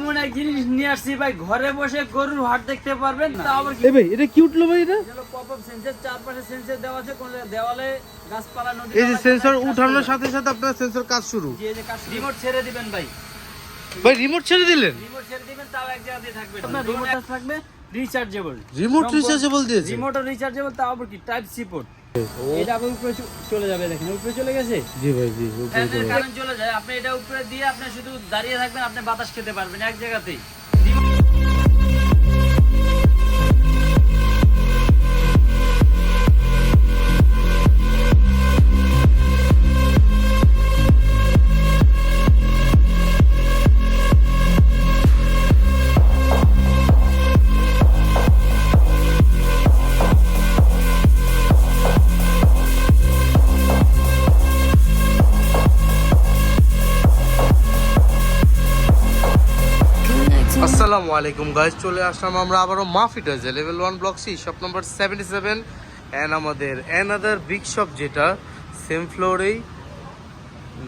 এমন এক জিনিস নিয়ে আসছি ভাই ঘরে বসে গরুর হাট দেখতে পারবেন তা আবার এ ভাই এটা কি উঠল ভাই এটা পপ আপ সেন্সর চারপাশে সেন্সর দেওয়া আছে কোন দেওয়ালে গাছপালা নদী এই যে সেন্সর উঠানোর সাথে সাথে আপনার সেন্সর কাজ শুরু। এই যে কাজ রিমোট ছেড়ে দিবেন ভাই। ভাই রিমোট ছেড়ে দিলেন? রিমোট ছেড়ে দিবেন তাও এক জায়গাতেই থাকবে আপনার রিমোট থাকবে রিচার্জেবল রিমোট রিচার্জেবল দিয়েছে রিমোট রিচার্জেবল তাও আবার কি? টাইপ সি পোর্ট এটা আবার উপরে চলে যাবে দেখেন উপরে চলে গেছে? জি ভাই জি উপরে চলে চলে যায় আপনি এটা উপরে দিয়ে আপনি শুধু দাঁড়িয়ে থাকবেন আপনি বাতাস খেতে পারবেন এক জায়গাতেই। আসসালামু আলাইকুম গাইজ চলে আসলাম আমরা আবারও মা ফিটার্সে level one block C shop number seventy seven and আমাদের অ্যানাদার বিগ শপ যেটা সেম ফ্লোরেই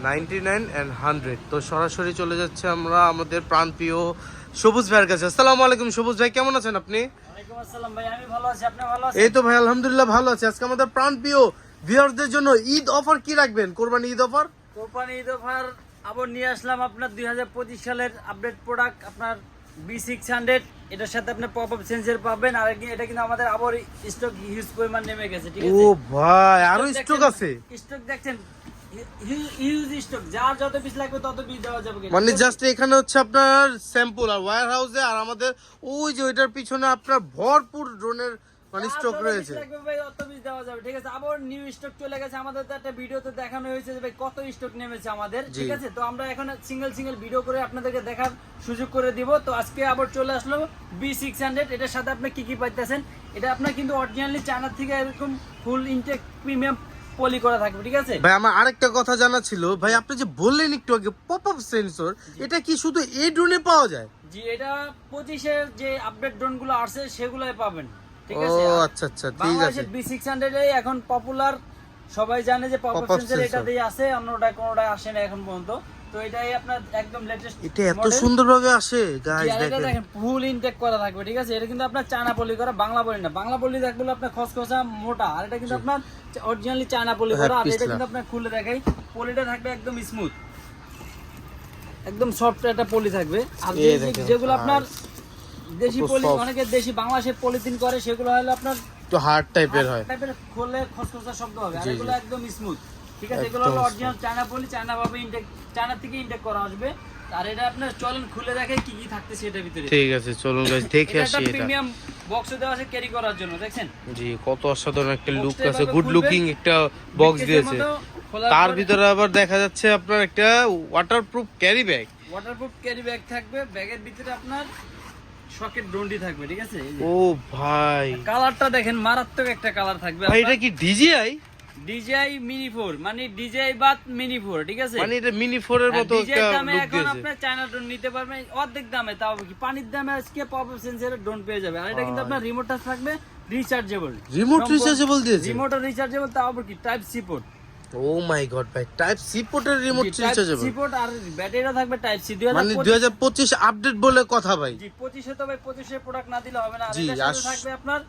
নাইনটি নাইন অ্যান্ড হান্ড্রেড তো সরাসরি চলে যাচ্ছে আমরা আমাদের প্রাণপ্রিয় সবুজ ভাইয়ের কাছে। আসসালামু আলাইকুম সবুজ ভাই কেমন আছেন আপনি? আসসালাম ভাই আমি ভালো আছি আপনি ভালো আছেন? এই তো ভাই আলহামদুলিল্লাহ ভালো আছে। আজকে আমাদের প্রাণপ্রিয় ভিউয়ারদের জন্য ঈদ অফার কি রাখবেন? Qurbani Eid offer company Eid offer আবার নিয়ে আসলাম আপনার দুই হাজার পঁচিশ সালের আপডেট প্রোডাক্ট আপনার বি সিক্স হান্ড্রেড এটার সাথে আপনি পপ আপ সেন্সর পাবেন আর এটা কিন্তু আমাদের আবার স্টক হিউজ পরিমাণ নেমে গেছে ঠিক ও ভাই আরও স্টক আছে? স্টক দেখছেন? হিউজ স্টক যার যত পিস লাগবে তত পিস দেওয়া যাবে মানে জাস্ট এখানে হচ্ছে আপনার স্যাম্পল আর ওয়্যার হাউসে আর আমাদের ওই যে ওইটার পিছনে আপনার ভরপুর ড্রোনের মানে স্টক রয়েছে। ভাই তত পিস দেওয়া যাবে। ঠিক আছে আবার নিউ স্টক চলে গেছে। আমাদের তো একটা ভিডিওতে দেখানো হয়েছে যে ভাই কত স্টক নেমেছে আমাদের ঠিক আছে? তো আমরা এখন সিঙ্গেল সিঙ্গেল ভিডিও করে আপনাদেরকে দেখার সুযোগ করে দিব। তো আজকে আবার চলে আসলো বি সিক্স হান্ড্রেড এটার সাথে আপনি কি কি পাইতেছেন? এটা আপনার কিন্তু অরিজিনালি চায়নার থেকে এরকম ফুল ইনটেক প্রিমিয়াম পলি করা থাকবে ঠিক আছে? ভাই আমার আরেকটা কথা জানা ছিল। ভাই আপনি যে বললেন একটু আগে পপ আপ সেন্সর এটা কি শুধু এই ড্রোনে পাওয়া যায়? জি এটা পঁচিশের যে আপডেট ড্রোনগুলো আসছে সেগুলোই পাবেন। ঠিক আছে? আর আচ্ছা আচ্ছা ঠিক আছে। বাংলাদেশের বি এখন পপুলার সবাই জানে যে পপ সেন্সর আছে অন্যটা কোনোটা আসে না এখন পর্যন্ত। তো এটাই আপনার একদম লেটেস্ট এটা এত সুন্দরভাবে আসে গাইস দেখেন। দেখেন ফুল ইনটেক করা থাকবে ঠিক আছে? এটা কিন্তু আপনার চায়না পলি করা বাংলা পলি না। বাংলা পলি দেখলে আপনার খসখসা মোটা আর এটা কিন্তু আপনার অরিজিনালি চায়না পলি করা আর এটা কিন্তু আপনার খুলে দেখাই পলিটা থাকবে একদম স্মুথ একদম সফট একটা পলি থাকবে। আর যেগুলো আপনার দেশি কত পলি soft। অনেকে দেশি বাংলাদেশের পলিথিন করে সেগুলো হলো আপনার একটু হার্ড টাইপের হয়। টাইপের খোলে খসখসা শব্দ হবে। আর। এগুলো একদম স্মুথ ঠিক আছে এগুলো হলো অরিজিনাল চায়না পলি চায়না ভাবে ইনটেক চায়না থেকে ইনটেক করা আসবে। আর এটা আপনার চলেন খুলে দেখে কি কি থাকতেছে এটার ভিতরে। ঠিক আছে চলুন গাইস দেখে আসি এটা। প্রিমিয়াম বক্সে দেওয়া আছে ক্যারি করার জন্য দেখছেন? জি কত অসাধারণ একটা লুক আছে গুড লুকিং একটা বক্স দিয়েছে। তার ভিতরে আবার দেখা যাচ্ছে আপনার একটা waterproof carry bag waterproof carry bag থাকবে। ব্যাগের ভিতরে আপনার সকেট ডন্ডি থাকবে ঠিক আছে? ও ভাই। কালারটা দেখেন মারাত্মক একটা কালার থাকবে। ভাই এটা কি ডিজিআই? ডিজাই মিনি ফোর মানে ডিজাই বাদ মিনি ফোর ঠিক আছে? মানে এটা মিনি ফোর এর মতো ডিজের একটা দামে লুক এখন আপনার চায়না ড্রোন নিতে পারবেন। অর্ধেক দামে তাও কি? পানির দামে আজকে পপ আপ সেন্সরের ড্রোন পেয়ে যাবে। আর এটা কিন্তু আপনার রিমোট টাচ থাকবে রিচার্জেবল রিমোট রিচার্জেবল দিয়েছে। রিমোট রিচার্জেবল তাও কি? Type C port oh my god ভাই টাইপ সি পোর্টের রিমোট রিচার্জেবল সি পোর্ট আর ব্যাটারিটা থাকবে টাইপ সি মানে 2025 আপডেট বলে কথা ভাই। জি 25 তো ভাই 25 এর প্রোডাক্ট না দিলে হবে না। আর থাকবে আপনার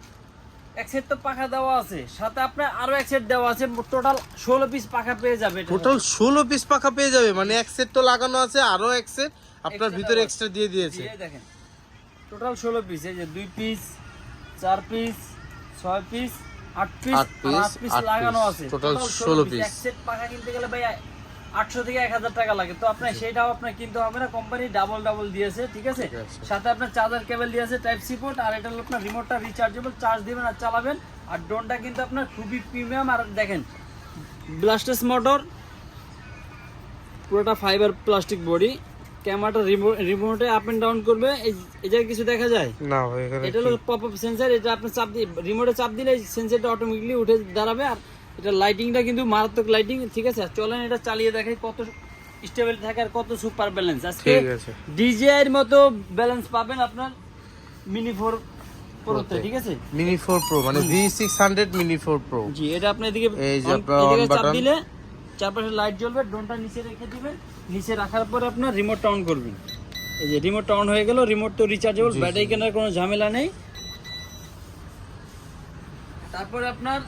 এক সেট তো পাখা দেওয়া আছে। সাথে আপনার আরও এক সেট দেওয়া আছে। টোটাল 16 পিস পাখা পেয়ে যাবে টোটাল 16 পিস পাখা পেয়ে যাবে। মানে এক সেট তো লাগানো আছে আরও এক সেট আপনার ভিতরে এক্সট্রা দিয়ে দিয়েছে। এই দেখেন। টোটাল 16 পিস এই যে দুই পিস চার পিস ছয় পিস পিস আট পিস লাগানো আছে। total 16 piece। এক সেট পাখা কিনতে গেলে ভাই 800 থেকে 1000 টাকা লাগে। তো আপনার সেটাও আপনার কিনতে হবে না। কোম্পানি ডাবল ডাবল দিয়েছে ঠিক আছে? সাথে আপনার চার্জার কেবল দিয়েছে টাইপ সি পোর্ট আর এটা হলো আপনার রিমোটটা রিচার্জেবল চার্জ দিবেন আর চালাবেন। আর ড্রোনটা কিন্তু আপনার খুবই প্রিমিয়াম আর দেখেন ব্লাস্টাস মোটর পুরোটা ফাইবার প্লাস্টিক বডি ক্যামেরাটা রিমোটে আপ এন্ড ডাউন করবে। এই- জায়গায় কিছু দেখা যায়? না এটা হলো পপ আপ সেন্সর এটা আপনি চাপ দিয়ে রিমোটে চাপ দিলে সেন্সরটা অটোমেটিকলি উঠে দাঁড়াবে। আর এটা লাইটিংটা কিন্তু মারাত্মক লাইটিং ঠিক আছে? চলেন এটা চালিয়ে দেখাই কত স্টেবল থাকে আর কত সুপার ব্যালেন্স আজকে ঠিক আছে। ডিজিআই এর মতো ব্যালেন্স পাবেন আপনার মিনি ফোর প্রোতে ঠিক আছে? মিনি 4 প্রো মানে V600 মিনি 4 প্রো জি এটা আপনি এদিকে এই যে চাপ দিলে চারপাশে লাইট জ্বলবে ড্রোনটা নিচে রেখে দিবেন। নিচে রাখার পরে আপনার রিমোটটা অন করবেন। এই যে রিমোট অন হয়ে গেল রিমোট তো রিচার্জেবল। ব্যাটারি কেনার কোনো ঝামেলা নেই। তারপরে আপনার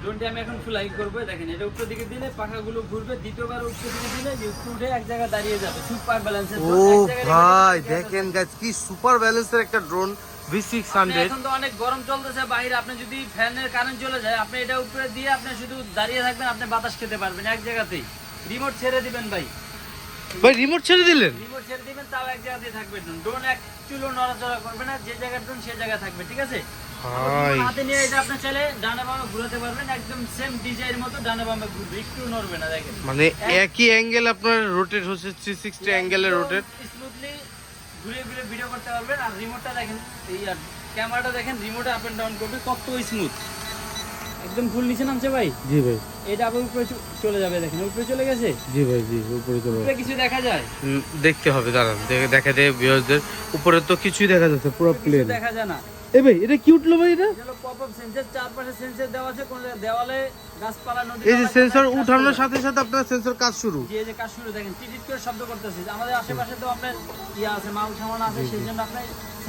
ড্রোনটি আমি এখন ফ্লাই করব। দেখেন এটা উপর দিকে দিলে পাখাগুলো ঘুরবে দ্বিতীয়বার উপর দিকে দিলে যে উঠে এক জায়গায় দাঁড়িয়ে যাবে। সুপার ব্যালেন্সের ও ভাই দেখেন গাইস কি সুপার ব্যালেন্সের একটা ড্রোন এখন তো অনেক গরম চলতেছে বাইরে আপনি যদি ফ্যানের কারেন্ট চলে যায় আপনি এটা উপরে দিয়ে আপনি শুধু দাঁড়িয়ে থাকবেন আপনি বাতাস খেতে পারবেন এক জায়গাতেই। রিমোট ছেড়ে দিবেন ভাই। ভাই রিমোট ছেড়ে দিলেন? রিমোট ছেড়ে দিবেন তাও এক জায়গাতেই থাকবে ড্রোন এক চুলো নড়াচড়া করবে না যে জায়গায় ড্রোন সেই জায়গায় থাকবে ঠিক আছে? হাতে নিয়ে এটা আপনি চাইলে ডানে বামে ঘুরাতে পারবেন একদম সেম ডিজাইনের মতো ডানে বামে ঘুরবে একটু নড়বে না দেখেন। মানে একই অ্যাঙ্গেল আপনার রোটেট হচ্ছে থ্রি সিক্সটি অ্যাঙ্গেলে রোটেট স্মুথলি ঘুরে ঘুরে ভিডিও করতে পারবেন। আর রিমোটটা দেখেন এই আর ক্যামেরাটা দেখেন রিমোটে আপ এন্ড ডাউন করবে কত স্মুথ একদম ফুল নিচে নামছে ভাই। জি ভাই। এটা আবার উপরে চলে যাবে দেখেন উপরে চলে গেছে? জি ভাই জি উপরে চলে উপরে কিছু দেখা যায়? দেখতে হবে দাঁড়ান দেখে দেখা দেয় ভিউয়ারদের উপরে তো কিছুই দেখা যাচ্ছে পুরো প্লেন দেখা যায় না। এ ভাই এটা কি উঠল ভাই এটা? পপ আপ সেন্সর চারপাশে সেন্সর দেওয়া আছে কোন দেওয়ালে গাছপালা নদী এই যে সেন্সর উঠানোর সাথে সাথে আপনার সেন্সর কাজ শুরু। এই যে কাজ শুরু দেখেন টিটিট করে শব্দ করতেছে। আমাদের আশেপাশে তো আপনার ইয়া আছে মাল সামান আছে সেই জন্য আপনার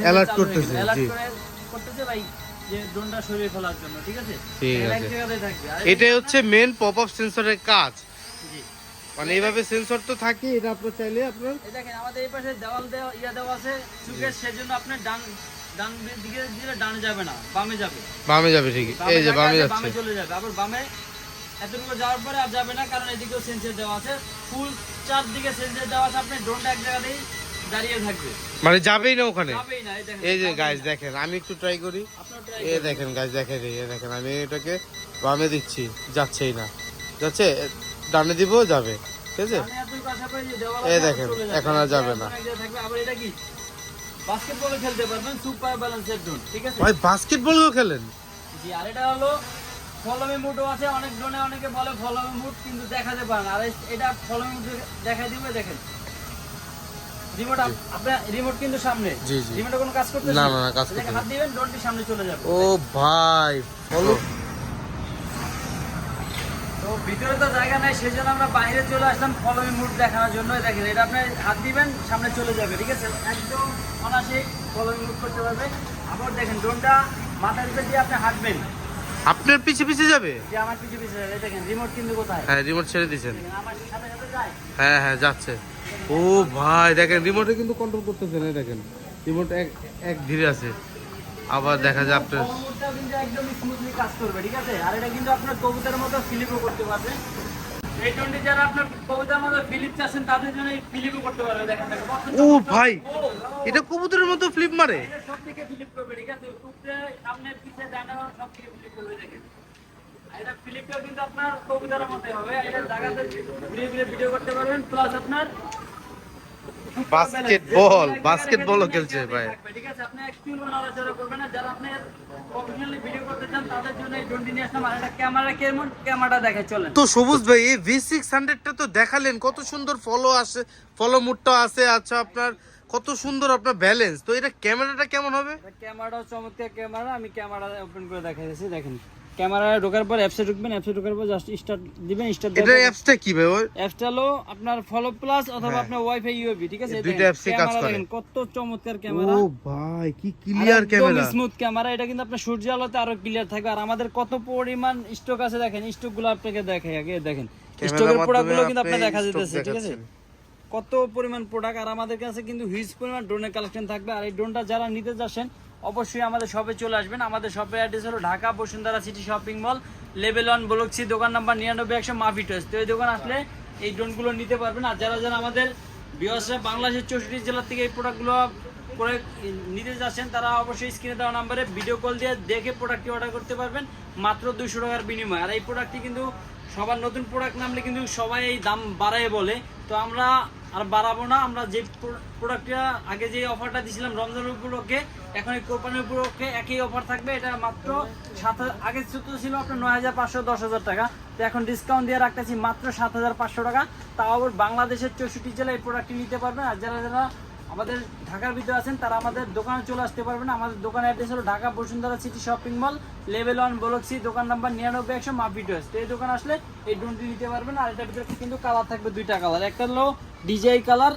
Alert করতেছে, অ্যালার্ট করে করতেছে ভাই। যে ড্রোনটা সরিয়ে ফেলার জন্য ঠিক আছে? ঠিক এটা আছে। জায়গাতেই থাকবে। আর এটাই হচ্ছে মেন পপ আপ সেন্সরের কাজ মানে এইভাবে সেন্সর তো থাকে এটা আপনার চাইলে আপনার দেখেন আমাদের এই পাশে দেওয়াল দেওয়া ইয়া দেওয়া আছে সুকেশ সেজন্য আপনার ডান ডান দিকে দিলে ডানে যাবে না বামে যাবে। বামে যাবে ঠিকই। এই যে বামে যাচ্ছে। বামে চলে যাবে আবার বামে এতটুকু যাওয়ার পরে আর যাবে না কারণ এদিকেও সেন্সর দেওয়া আছে। ফুল চারদিকে সেন্সর দেওয়া আছে আপনি ড্রোনটা এক জায়গাতেই দাঁড়িয়ে থাকবে। মানে যাবেই না ওখানে? এই যে গাইস দেখেন আমি একটু ট্রাই করি। এ দেখেন গাইস দেখেন এ দেখেন আমি এটাকে বামে দিচ্ছি যাচ্ছেই না। যাচ্ছে ডানে দিব যাবে। ঠিক আছে? আছে, দেখেন, এখন আর যাবে না। এখন এক জায়গায় থাকবে। আবার এটা কি? বাস্কেটবল খেলতে পারবেন সুপার ব্যালেন্সের ড্রোন ঠিক আছে? ভাই বাস্কেটবলও খেলেন? জি আর এটা হলো ফলোমি আছে অনেক বলে ফলোমি মুড কিন্তু দেখাতে পারে না। আর এটা ফলোমি মুড দেখাই দিবে দেখেন। রিমোট আপনার রিমোট কিন্তু সামনে। জি, জি। রিমোটে কোনো কাজ করতে না, না, না, কাজ করতেছে হাত দিবেন ড্রোনটি সামনে চলে যাবে। ও ভাই ফলো তো ভিতরে তো জায়গা নাই সেই জন্য আমরা বাইরে চলে আসলাম ফলোমি মুড দেখানোর জন্য। দেখেন এটা আপনি হাত দিবেন সামনে চলে যাবে ঠিক আছে? একদম অনাসে ফলোমি মুড করতে পারবে। আবার দেখেন ড্রোনটা মাথার উপর দিয়ে আপনি হাঁটবেন। আপনার পিছে পিছে যাবে? যে আমার পিছু পিছু যাবে। দেখেন রিমোট কিন্তু কোথায়? হ্যাঁ রিমোট ছেড়ে দিয়েছেন। আমার সাথে সাথে যায়। হ্যাঁ হ্যাঁ যাচ্ছে। ও ভাই দেখেন রিমোটে কিন্তু কন্ট্রোল করতেছেন এই দেখেন। রিমোট এক এক ধীরে আছে। আবার দেখা যায় আপনার একদম স্মুথলি কাজ করবে ঠিক আছে? আর এটা কিন্তু আপনার কবুতরের মতো ফিলিপও করতে পারবে। এই টোনটি যারা আপনার কবুতরের মতো ফিলিপ চাচ্ছেন তাদের জন্য এই ফিলিপও করতে পারবে দেখেন দেখেন। ও ভাই এটা কবুতরের মতো ফ্লিপ মারে? সব থেকে ফিলিপ করবে ঠিক আছে? উপরে সামনে পিছে ডানে সব থেকে ফিলিপ করবে দেখেন। আর এটা ফিলিপটাও কিন্তু আপনার কবুতরের মতোই হবে। এটা জায়গাতে ঘুরে ঘুরে ভিডিও করতে পারবেন। প্লাস আপনার বাস্কেটবল বাস্কেটবলও খেলছে ভাই। ঠিক আছে? আপনি একটু নড়াচড়া করবেন না। যারা আপনি প্রফেশনালি ভিডিও করতে চান তাদের জন্য এই ড্রোনটি নিয়ে আসলাম। আর এটা ক্যামেরা কেমন ক্যামেরাটা দেখে চলেন। তো সবুজ ভাই এই ভি সিক্স হান্ড্রেডটা তো দেখালেন। কত সুন্দর ফলো আসে ফলো মুডটা আছে আচ্ছা আপনার কত সুন্দর আপনার ব্যালেন্স তো এটা ক্যামেরাটা কেমন হবে? এটা ক্যামেরাটাও চমৎকার ক্যামেরা। আমি ক্যামেরা ওপেন করে দেখাইতেছি দেখেন। ক্যামেরা ঢোকার পর অ্যাপসে ঢুকবেন অ্যাপসে ঢোকার পর জাস্ট স্টার্ট দিবেন স্টার্ট এটার অ্যাপসটা কি ভাই? ওই অ্যাপসটা হলো আপনার ফলো প্লাস অথবা হ্যাঁ। আপনার ওয়াইফাই ঠিক আছে? দুইটা apps কাজ করে। কত চমৎকার ক্যামেরা। ও ভাই কি ক্লিয়ার ক্যামেরা। স্মুথ ক্যামেরা এটা কিন্তু আপনার সূর্য আলোতে আরও ক্লিয়ার থাকবে। আর আমাদের কত পরিমাণ স্টক আছে দেখেন স্টকগুলো আপনাকে দেখাই আগে দেখেন। স্টকের প্রোডাক্টগুলো কিন্তু আপনার দেখা যেতেছে ঠিক আছে? কত পরিমাণ প্রোডাক্ট আর আমাদের কাছে কিন্তু হিউজ পরিমাণ ড্রোনের কালেকশন থাকবে। আর এই ড্রোনটা যারা নিতে যাচ্ছেন অবশ্যই আমাদের শপে চলে আসবেন। আমাদের শপের অ্যাড্রেস হলো Dhaka Bashundhara city shopping mall level one block C দোকান নাম্বার নিরানব্বই, একশো মাফি টয়েস তো এই দোকান আসলে এই ড্রোনগুলো নিতে পারবেন। আর যারা যারা আমাদের বিহাসরা বাংলাদেশের চৌষট্টি জেলার থেকে এই প্রোডাক্টগুলো করে নিতে যাচ্ছেন, তারা অবশ্যই স্ক্রিনে দেওয়া নাম্বারে ভিডিও কল দিয়ে দেখে প্রোডাক্টটি অর্ডার করতে পারবেন, মাত্র দুশো টাকার বিনিময়ে। আর এই প্রোডাক্টটি কিন্তু সবার নতুন প্রোডাক্ট নামলে কিন্তু সবাই এই দাম বাড়ায় বলে। তো আমরা আর বাড়াবো না, আমরা যে প্রোডাক্টটা আগে যে অফারটা দিয়েছিলাম রমজানের উপলক্ষে, এখন এই কোরবানির উপলক্ষে একই অফার থাকবে, এটা মাত্র সাত হাজার- আগে সূত্র ছিল আপনার নয় হাজার পাঁচশো দশ হাজার টাকা, তো এখন ডিসকাউন্ট দিয়ে রাখতেছি মাত্র সাত হাজার পাঁচশো টাকা, তাও আবার বাংলাদেশের চৌষট্টি জেলায় এই প্রোডাক্টটি নিতে পারবেন, আর যারা যারা আমাদের ঢাকার ভিতরে আছেন তারা আমাদের দোকানে চলে আসতে পারবেন আমাদের দোকানের অ্যাড্রেস হলো Dhaka Bashundhara city shopping mall level one block C দোকান নাম্বার নিরানব্বই একশো মাপি টয়েস তো এই দোকান আসলে এই ড্রোনটি নিতে পারবেন আর এটার ভিতরে কিন্তু কালার থাকবে দুইটা কালার একটা হলো ডিজাই কালার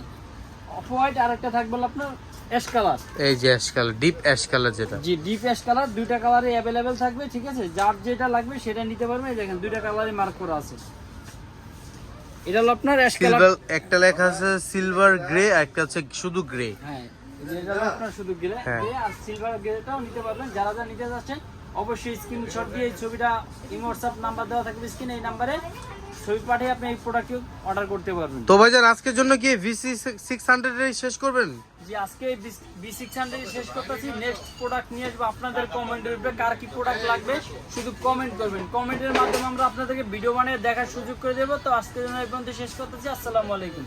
অফ হোয়াইট আর একটা থাকবে আপনার অ্যাশ কালার এই যে ash colour deep ash colour যেটা। জি ডিপ অ্যাশ কালার দুইটা কালারে অ্যাভেলেবেল থাকবে ঠিক আছে? যার যেটা লাগবে সেটা নিতে পারবেন এই দেখেন দুইটা কালারে মার্ক করা আছে। এটা হলো আপনার অ্যাশ কালার একটা লেখা আছে সিলভার গ্রে একটা হচ্ছে শুধু গ্রে হ্যাঁ এটা হলো আপনার শুধু গ্রে হ্যাঁ। আর সিলভার গ্রেটাও নিতে পারবেন। যারা যারা নিতে যাচ্ছেন অবশ্যই স্ক্রিনশট দিয়ে এই ছবিটা ইমোটসঅ্যাপ নাম্বার দেওয়া থাকবে। স্ক্রিনে এই নাম্বারে ছবি পাঠিয়ে আপনি এই প্রোডাক্টটি অর্ডার করতে পারবেন। তো ভাইজান আজকের জন্য কি ভিসি সিক্স হান্ড্রেড শেষ করবেন? যে আজকে বি সিক্স হান্ড্রেড শেষ করতেছি। নেক্সট প্রোডাক্ট নিয়ে আসব আপনাদের কমেন্টের উপরে কার কি প্রোডাক্ট লাগবে শুধু কমেন্ট করবেন। কমেন্টের মাধ্যমে আমরা আপনাদেরকে ভিডিও বানিয়ে দেখার সুযোগ করে দেবো। তো আজকের জন্য এই পর্যন্ত শেষ করতেছি। আসসালামু আলাইকুম।